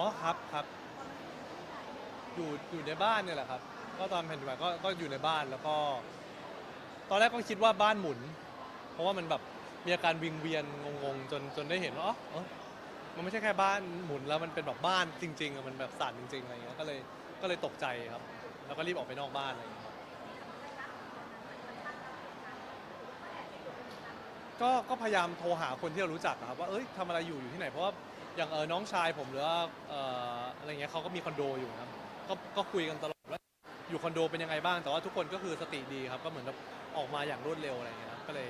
อ๋อครับครับ อยู่อยู่ในบ้านเนี่ยแหละครับ ก็ตอนแผ่นดินไหวก็ก็อยู่ในบ้านแล้วก็ ตอนแรกก็คิดว่าบ้านหมุน เพราะว่ามันแบบมีอาการวิงเวียนงงๆจนจนได้เห็นว่าอ๋อเอ้อมันไม่ใช่แค่บ้านหมุนแล้วมันเป็นแบบบ้านจริงๆอะมันแบบสั่นจริงๆอะไรเงี้ยก็เลยก็เลยตกใจครับ แล้วก็รีบออกไปนอกบ้านอะไรเงี้ยครับก็ก็พยายามโทรหาคนที่เรารู้จักอะครับว่าเอ้ยทำอะไรอยู่อยู่ที่ไหนเพราะว่า อย่างเออน้องชายผมหรือว่าเอ่ออะไรเงี้ยเขาก็มีคอนโดอยู่นะครับก็ก็คุยกันตลอดว่าอยู่คอนโดเป็นยังไงบ้างแต่ว่าทุกคนก็คือสติดีครับก็เหมือนกับออกมาอย่างรวดเร็วอะไรเงี้ยครับก็เลย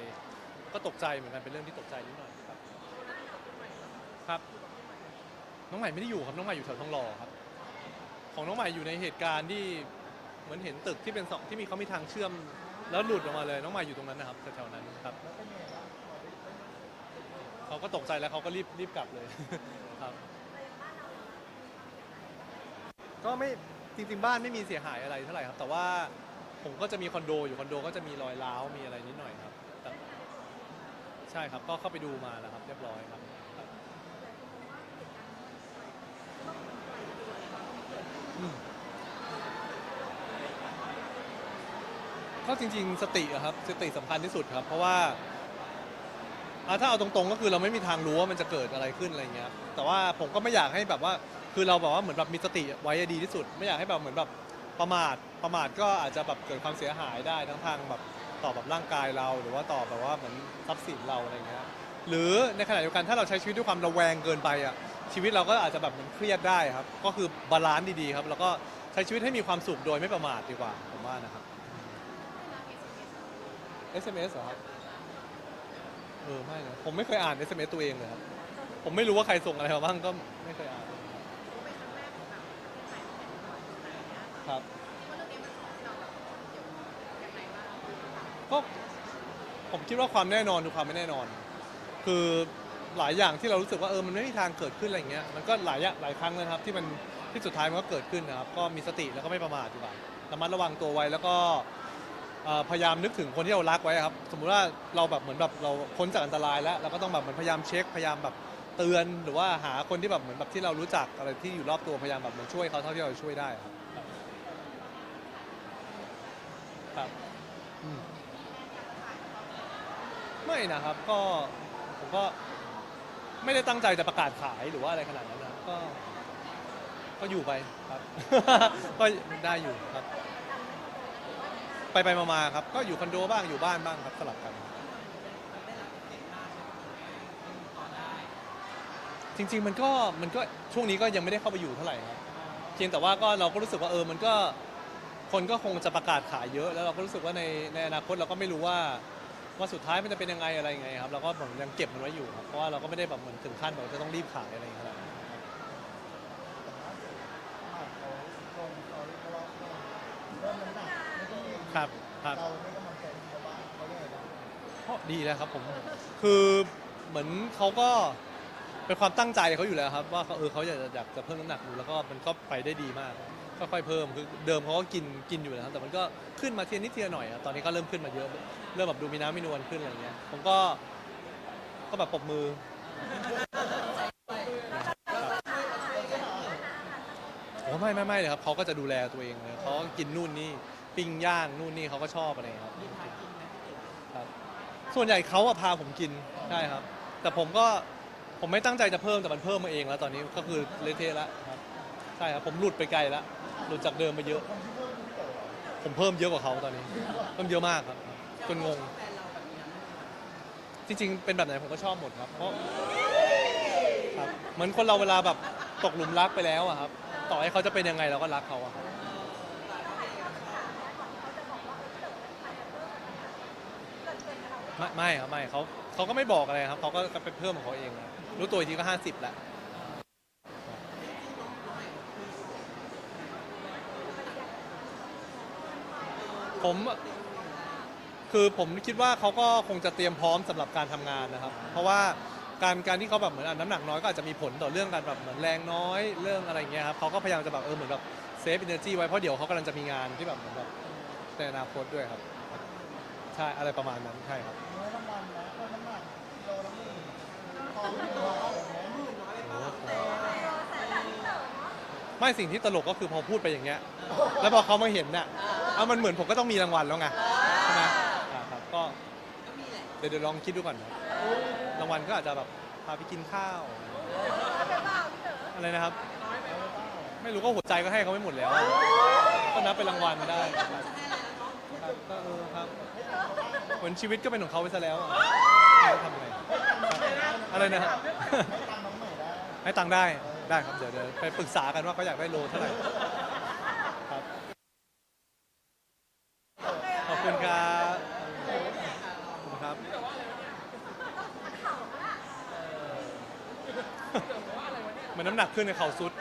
ก็ตกใจเหมือนกันเป็นเรื่องที่ตกใจนิดหน่อยครับครับน้องใหม่ไม่ได้อยู่ครับน้องใหม่อยู่แถวทองหล่อครับ ของน้องใหม่อยู่ในเหตุการณ์ที่เหมือนเห็นตึกที่เป็นสองที่มีเขามีทางเชื่อม แล้วหลุดออกมาเลยน้องใหม่อยู่ตรงนั้นนะครับแถวๆนั้นครับเขาก็ตกใจแล้วเขาก็รีบรีบกลับเลย ครับ ก็ไม่จริงๆบ้านไม่มีเสียหายอะไรเท่าไหร่ครับ แต่ว่าผมก็จะมีคอนโดอยู่คอนโดก็จะมีรอยร้าวมีอะไรนิดหน่อยครับแต่ใช่ครับก็เข้าไปดูมาแล้วครับ เรียบร้อยครับครับอืมก็จริง ๆ สติอะครับสติสำคัญที่สุดครับ เพราะว่า อะถ้าเอาตรงๆก็คือเราไม่มีทางรู้ว่ามันจะเกิดอะไรขึ้นอะไรเงี้ยครับแต่ว่าผมก็ไม่อยากให้แบบว่า คือเราแบบว่าเหมือนแบบมีสติไว้ดีที่สุด ไม่อยากให้แบบเหมือนแบบประมาท ประมาทก็อาจจะแบบเกิดความเสียหายได้ทั้งทางแบบต่อแบบร่างกายเรา หรือว่าต่อแบบว่าเหมือนทรัพย์สินเราอะไรเงี้ย หรือในขณะเดียวกันถ้าเราใช้ชีวิตด้วยความระแวงเกินไปอะ ชีวิตเราก็อาจจะแบบเหมือนเครียดได้ครับ ก็คือบาลานซ์ดีๆครับ แล้วก็ใช้ชีวิตให้มีความสุขโดยไม่ประมาทดีกว่าผมว่านะครับ SMS เหรอครับ เออไม่นะผมไม่เคยอ่าน SMS ตัวเองเลยครับ ผมไม่รู้ว่าใครส่งอะไรมาบ้างก็ไม่เคยอ่านครับ ก็ผมคิดว่าความแน่นอนคือความไม่แน่นอน คือหลายอย่างที่เรารู้สึกว่าเออมันไม่มีทางเกิดขึ้นอะไรเงี้ยมันก็หลายอย่างหลายครั้งเลยนะครับ ที่มันที่สุดท้ายมันก็เกิดขึ้นนะครับ ก็มีสติแล้วก็ไม่ประมาทดีกว่าระมัดระวังตัวไว้แล้วก็ เอ่อพยายามนึกถึงคนที่เรารักไว้ครับ สมมุติว่าเราแบบเหมือนแบบเราพ้นจากอันตรายแล้วเราก็ต้องแบบเหมือนพยายามเช็คพยายามแบบเตือนหรือว่าหาคนที่แบบเหมือนแบบที่เรารู้จักอะไรที่อยู่รอบตัวพยายามแบบเหมือนช่วยเขาเท่าที่เราช่วยได้ครับครับอืมไม่นะครับก็ผมก็ไม่ได้ตั้งใจจะประกาศขายหรือว่าอะไรขนาดนั้นนะครับก็ ก็อยู่ไปครับ ก็ได้อยู่ครับ ไไปไปมามาๆครับ ก็อยู่คอนโดบ้างอยู่บ้านบ้างครับสลับกัน จริง ๆ มันก็มันก็ช่วงนี้ก็ยังไม่ได้เข้าไปอยู่เท่าไหร่ครับเพียงแต่ว่าก็เราก็รู้สึกว่าเออมันก็คนก็คงจะประกาศขายเยอะ แล้วเราก็รู้สึกว่าในในอนาคตเราก็ไม่รู้ว่าว่าสุดท้ายมันจะเป็นยังไงอะไรยังไงครับเราก็ผมยังเก็บมันไว้อยู่ครับเพราะว่าเราก็ไม่ได้แบบเหมือนถึงขั้นแบบจะต้องรีบขายอะไรอย่างเงี้ย ครับครับครับเราไม่กำลังใจชาวบ้านเขาเลยนะก็ดีแล้วครับผม คือเหมือนเขาก็เป็นความตั้งใจเขาอยู่แล้วครับ ว่าเขาเออเขาอยากจะอยากจะเพิ่มน้ำหนักดูแล้วก็มันก็ไปได้ดีมากค่อยๆเพิ่มคือเดิมเขาก็กินกินอยู่นะครับแต่มันก็ขึ้นมาทีละนิดทีละหน่อยครับตอนนี้ก็เริ่มขึ้นมาเยอะ เริ่มแบบดูมีน้ำมีนวลขึ้นอะไรเงี้ยผมก็ก็แบบปรบมือ โอ้ไม่ไม่ไม่เลยครับเขาก็จะดูแลตัวเองเลยเขาก็กินนู่นนี่ ปิ้งย่างนู่นนี่เขาก็ชอบอะไรเงี้ยครับครับ ส่วนใหญ่เขาอะพาผมกินใช่ครับ แต่ผมก็ผมไม่ตั้งใจจะเพิ่มแต่มันเพิ่มมาเองแล้วตอนนี้ก็คือเละเทะแล้วครับใช่ครับผมหลุดไปไกลแล้วหลุดจากเดิมไปเยอะ ผมเพิ่มเยอะกว่าเขาตอนนี้เพิ่มเยอะมากครับจนงง จริงๆ เป็นแบบไหนผมก็ชอบหมดครับ เพราะครับเหมือนคนเราเวลาแบบตกหลุมรักไปแล้วอะครับ ต่อให้เขาจะเป็นยังไงเราก็รักเขาอะครับ ไม่ไม่ครับไม่เขาเขาก็ไม่บอกอะไรครับเขาก็ไปเพิ่มของเขาเองครับรู้ตัวอีกทีก็ห้าสิบแล้วผมคือผมคิดว่าเขาก็คงจะเตรียมพร้อมสำหรับการทำงานนะครับ เพราะว่าการการที่เขาแบบเหมือนอะน้ำหนักน้อยก็อาจจะมีผลต่อเรื่องการแบบเหมือนแรงน้อยเรื่องอะไรเงี้ยครับเขาก็พยายามจะแบบเออเหมือนแบบเซฟอินเนอร์จีไว้เพราะเดี๋ยวเขากำลังจะมีงานที่แบบเหมือนแบบในอนาคตด้วยครับ ช่อะไรประมาณนั้นใช่ครับเนื้อน้ำมันนะก็น้ำหนักกิโลละหมื่นทองกิโลละหมื่นนะโอ้โหไม่สิ่งที่ตลกก็คือพอพูดไปอย่างเงี้ย แล้วพอเขามาเห็นเนี่ยเอามันเหมือนผมก็ต้องมีรางวัลแล้วไงใช่ไหมอ่าครับก็เดี๋ยวเดี๋ยวลองคิดดูก่อนครับรางวัลก็อาจจะแบบพาไปกินข้าวอะไรนะครับ ไม่รู้ก็หัวใจก็ให้เขาไม่หมดแล้วอะก็นับเป็นรางวัลได้ครับครับ ก็เออครับ เหมือนชีวิตก็เป็นของเขาไปซะแล้วอะไม่รู้ทำไงครับอะไรนะครับให้ตังค์น้องใหม่ได้ให้ตังค์ได้ได้ครับเดี๋ยวเดี๋ยวไปปรึกษากันว่าเขาอยากได้โลเท่าไหร่ครับขอบคุณครับขอบคุณครับเหมือนน้ำหนักขึ้นในเข่าซุด